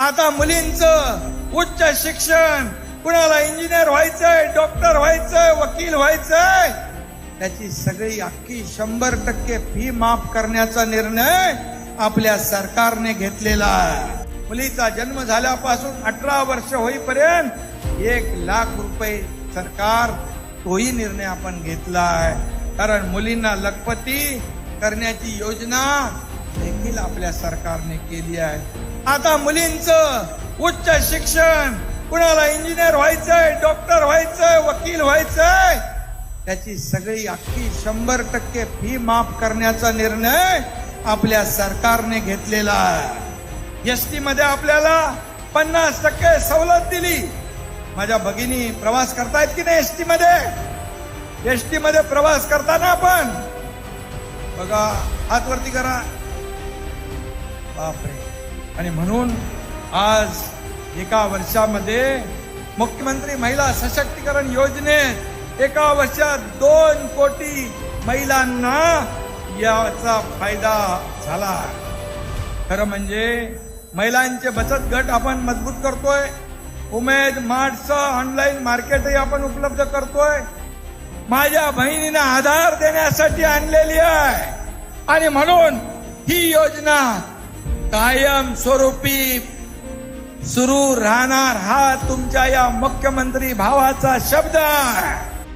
आता मुलींचं उच्च शिक्षण कुणाला इंजिनियर व्हायचंय डॉक्टर व्हायचंय वकील व्हायचंय त्याची सगळी अख्खी शंभर टक्के फी माफ करण्याचा निर्णय आपल्या सरकारने घेतलेला आहे. मुलीचा जन्म झाल्यापासून अठरा वर्ष होईपर्यंत एक लाख रुपये सरकार तोही निर्णय आपण घेतला आहे. कारण मुलींना लखपती करण्याची योजना देखील आपल्या सरकारने केली आहे. आता मुलींचं उच्च शिक्षण कुणाला इंजिनियर व्हायचंय डॉक्टर व्हायचंय वकील व्हायचंय त्याची सगळी अख्खी शंभर टक्के फी माफ करण्याचा निर्णय आपल्या सरकारने घेतलेला आहे. एस टी मध्ये आपल्याला पन्नास टक्के सवलत दिली. माझ्या भगिनी प्रवास करतायत की नाही एस टी मध्ये? एस टी मध्ये प्रवास करताना आपण बघा हात वरती करा. बापरे आणि म्हणून आज एका वर्षामध्ये मुख्यमंत्री महिला सशक्तीकरण योजनेत एका वर्षात दोन कोटी महिलांना याचा फायदा झाला. खरं म्हणजे महिलांचे बचत गट आपण मजबूत करतोय. उमेद मार्टचं ऑनलाईन मार्केटही आपण उपलब्ध करतोय. माझ्या बहिणीला आधार देण्यासाठी आणलेली आहे. आणि म्हणून ही योजना कायम स्वरूपी सुरू राहणार हा तुमच्या या मुख्यमंत्री भावाचा शब्द आहे.